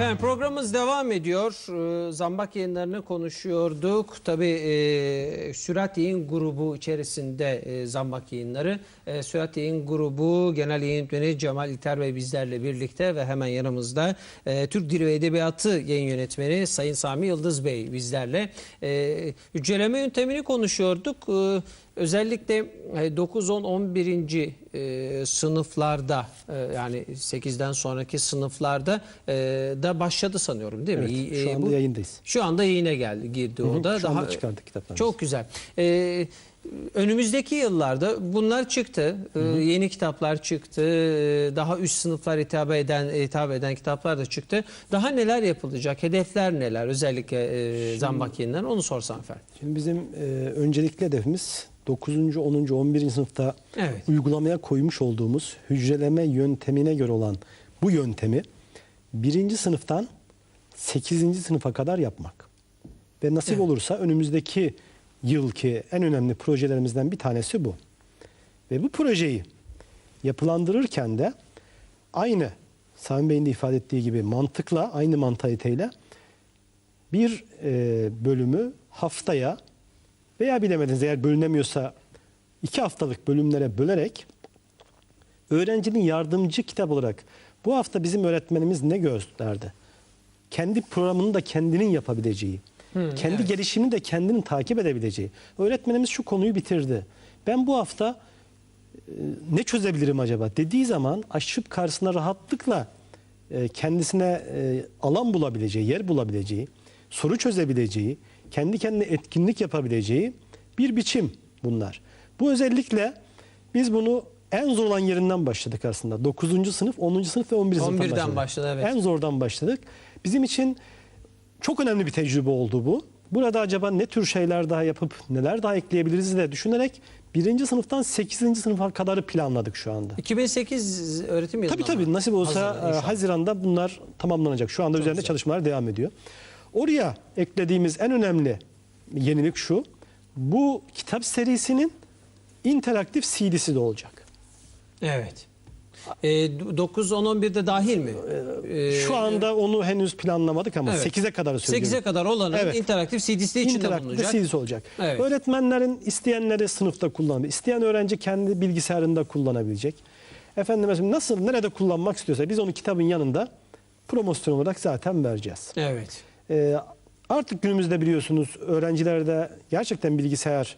Efendim programımız devam ediyor. Ee, Zambak yayınlarını konuşuyorduk. Tabii e, Sürat Yayın grubu içerisinde e, Zambak yayınları. E, Sürat Yayın grubu genel yayın yönetmeni Cemal İter Bey bizlerle birlikte ve hemen yanımızda e, Türk Dili ve Edebiyatı yayın yönetmeni Sayın Sami Yıldız Bey bizlerle. E, hücreleme yöntemini konuşuyorduk. E, Özellikle e, 9, 10, 11. e, sınıflarda e, yani 8'den sonraki sınıflarda e, da başladı sanıyorum değil mi? Evet, E, şu anda bu- yayındayız. Şu anda yayına geldi girdi o da. Şu anda çıkardık kitaplarımızı. Çok güzel. E, önümüzdeki yıllarda bunlar çıktı. E, yeni kitaplar çıktı. E, Daha üst sınıflar hitap eden hitap eden kitaplar da çıktı. Daha neler yapılacak? Hedefler neler? Özellikle e, Zambak yayınları onu sorsam efendim. Şimdi bizim e, öncelikli hedefimiz 9. 10. 11. sınıfta Evet. uygulamaya koymuş olduğumuz hücreleme yöntemine göre olan bu yöntemi birinci sınıftan 8. sınıfa kadar yapmak. Ve nasip Evet. olursa önümüzdeki yılki en önemli projelerimizden bir tanesi bu. Ve bu projeyi yapılandırırken de aynı Sami Bey'in de ifade ettiği gibi mantıkla, aynı mantaliteyle bir e, bölümü haftaya veya bilemediniz eğer bölünemiyorsa iki haftalık bölümlere bölerek öğrencinin yardımcı kitap olarak bu hafta bizim öğretmenimiz ne gösterdi? Kendi programını da kendinin yapabileceği, kendi evet. gelişimini de kendinin takip edebileceği. Öğretmenimiz şu konuyu bitirdi. Ben bu hafta e, ne çözebilirim acaba dediği zaman aşıp karşısına rahatlıkla e, kendisine e, alan bulabileceği, yer bulabileceği, soru çözebileceği, kendi kendine etkinlik yapabileceği bir biçim bunlar. Bu özellikle biz bunu en zor olan yerinden başladık aslında. 9. sınıf, 10. sınıf ve 11. sınıftan 11'den başladık. başladı, evet. En zordan başladık. Bizim için çok önemli bir tecrübe oldu bu. Burada acaba ne tür şeyler daha yapıp neler daha ekleyebiliriz de düşünerek birinci sınıftan 8. sınıfa kadarı planladık şu anda. 2008 öğretim yılında Tabii tabii nasip olsa Hazırlanıyor e. Haziran'da bunlar tamamlanacak. Şu anda üzerinde güzel. çalışmalar devam ediyor. Oraya eklediğimiz en önemli yenilik şu. Bu kitap serisinin interaktif CD'si de olacak. Evet. E, 9, 10, 11'de dahil mi? E, Şu anda onu henüz planlamadık ama Evet. 8'e kadar söylüyorum. 8'e kadar olanın Evet. interaktif CD'si de içinde interaktif bulunacak. CD'si olacak. Evet. Öğretmenlerin isteyenleri sınıfta kullanabilir. İsteyen öğrenci kendi bilgisayarında kullanabilecek. Efendim nasıl nerede kullanmak istiyorsa biz onu kitabın yanında promosyon olarak zaten vereceğiz. Evet. Ee, artık günümüzde biliyorsunuz öğrencilerde gerçekten bilgisayar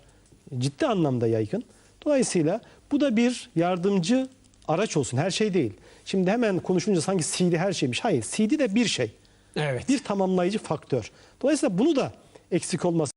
ciddi anlamda yaygın. Dolayısıyla bu da bir yardımcı araç olsun. Her şey değil. Şimdi hemen konuşunca sanki CD her şeymiş. Hayır CD de bir şey. Evet. Bir tamamlayıcı faktör. Dolayısıyla bunu da eksik olması